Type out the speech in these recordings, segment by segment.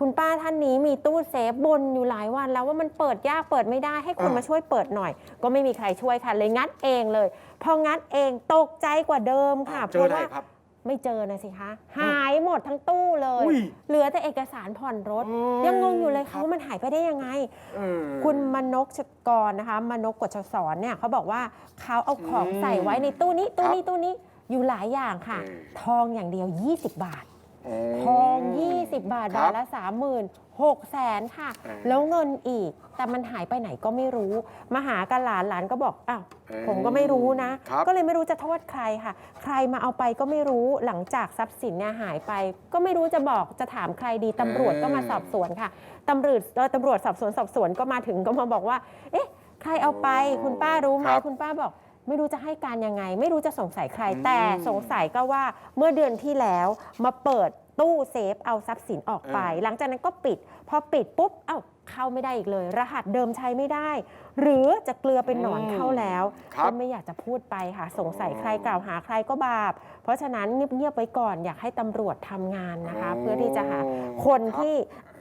คุณป้าท่านนี้มีตู้เซฟบนอยู่หลายวัน แล้วว่ามันเปิดยากเปิดไม่ได้ให้คนอ่ามมาช่วยเปิดหน่อย ก็ไม่มีใครช่วยค่ะเลยงัดเองเลย พองัดเองตกใจกว่าเดิมค่ะเจออะไรพาะว่า ครับ ไม่เจอนะสิคะ หายหมดทั้งตู้เลย อุ้ยเหลือแต่เอกสารผ่อนรถโอ้ยยังงงอยู่เลยครัค่ะบว่ามันหายไปได้ยังไง เออ คุณมนกชกรนะคะมนกกฎชสอนเนี่ยเขาบอกว่าเขาเอาของอืมใส่ไว้ในตู้นี้ตู้ครับนี้ตู้นี้อยู่หลายอย่างค่ะ เออ ทองอย่างเดียว 20 บาท โอ้ทอง 20 บาทครับาบทละ 30,000 6แสนค่ะเออแล้วเงินอีก แต่มันหายไปไหนก็ไม่รู้ มาหากันหลานหลานก็บอก อ้าวเออผมก็ไม่รู้นะ ครับ ก็เลยไม่รู้จะโทษใครค่ะ ใครมาเอาไปก็ไม่รู้ หลังจากทรัพย์สินเนี่ยหายไป ก็ไม่รู้จะบอกจะถามใครดี ตำรวจก็มาสอบสวนค่ะ ตำรวจเอ่อตำรวจสอบสวนสอบสวนก็มาถึงก็มาบอกว่า เอ๊ะ ใครเอาไป คุณป้ารู้ไหมครับคุณป้าบอก ไม่รู้จะให้การยังไง ไม่รู้จะสงสัยใคร อืม แต่สงสัยก็ว่าเมื่อเดือนที่แล้วมาเปิด ตู้เซฟเอาทรัพย์สินออกไปเออหลังจากนั้นก็ปิด พอปิดปุ๊บเอ้าเข้าไม่ได้อีกเลย รหัสเดิมใช้ไม่ได้ หรือจะเกลือเป็นหนอนเข้าแล้วครับ ก็ไม่อยากจะพูดไปค่ะ สงสัยใครกล่าวหาใครก็บาป เพราะฉะนั้นเงียบๆไว้ก่อนอยากให้ตำรวจทำงานนะคะ เพื่อที่จะหาคนรับที่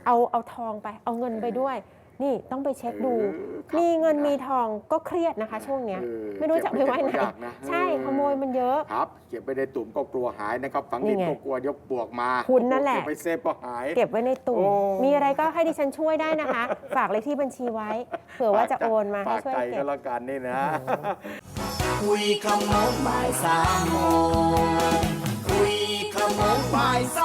เอาเอาทองไปเอาเงินไปด้วย นี่ต้องไปเช็คดูเออครับมีเงินมีทองก็เครียดนะคะ ช่วงเนี้ย เออไม่รู้จะเอาไปไว้ไหน เก็บยากนะใช่ขโมยมันเยอะ ครับเก็บไปในตุ่มก็กลัวหายนะครับฝังดินนี่ไงก็กลัวเดี๋ยวปลวกมาคุณนั่นแหละ เก็บไปเซฟก็หาย เก็บไว้ในตุ่มโอ้ มีอะไรก็ให้ดิฉันช่วยได้นะคะ ฝากเลขที่บัญชีไว้ เผื่อว่าจะโอนมาให้ฝากช่วยใจเก็ก็บ แล้วกันนี่นะ คุยขโมงบ่ายสามโมงคุยขโมงบ่ายสามโมง